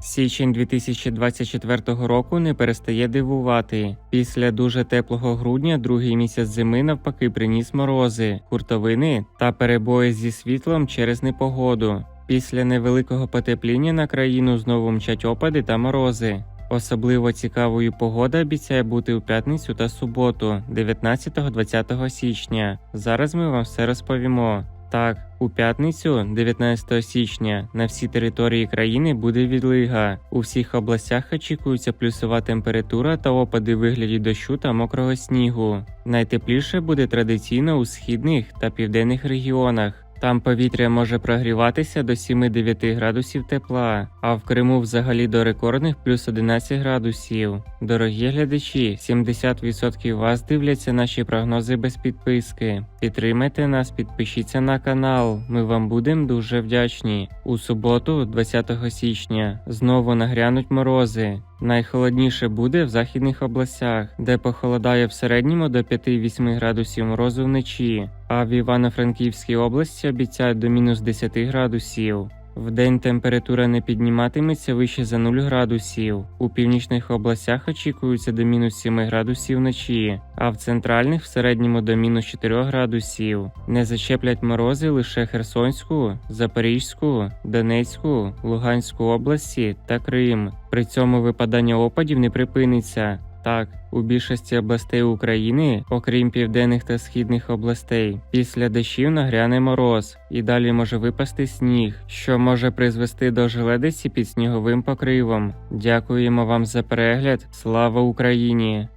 Січень 2024 року не перестає дивувати. Після дуже теплого грудня другий місяць зими навпаки приніс морози, хуртовини та перебої зі світлом через непогоду. Після невеликого потепління на країну знову мчать опади та морози. Особливо цікавою погода обіцяє бути у п'ятницю та суботу, 19-20 січня. Зараз ми вам все розповімо. Так, у п'ятницю, 19 січня, на всій території країни буде відлига. У всіх областях очікується плюсова температура та опади вигляді дощу та мокрого снігу. Найтепліше буде традиційно у східних та південних регіонах. Там повітря може прогріватися до 7-9 градусів тепла, а в Криму взагалі до рекордних плюс 11 градусів. Дорогі глядачі, 70% вас дивляться наші прогнози без підписки. Підтримайте нас, підпишіться на канал. Ми вам будемо дуже вдячні. У суботу, 20 січня, знову нагрянуть морози. Найхолодніше буде в західних областях, де похолодає в середньому до 5-8 градусів морозу вночі, а в Івано-Франківській області обіцяють до мінус 10 градусів. Вдень температура не підніматиметься вище за 0 градусів. У північних областях очікується до мінус 7 градусів вночі, а в центральних в середньому до мінус 4 градусів. Не зачеплять морози лише Херсонську, Запорізьку, Донецьку, Луганську області та Крим. При цьому випадання опадів не припиниться. Так, у більшості областей України, окрім південних та східних областей, після дощів нагряне мороз, і далі може випасти сніг, що може призвести до желедиці під сніговим покривом. Дякуємо вам за перегляд. Слава Україні!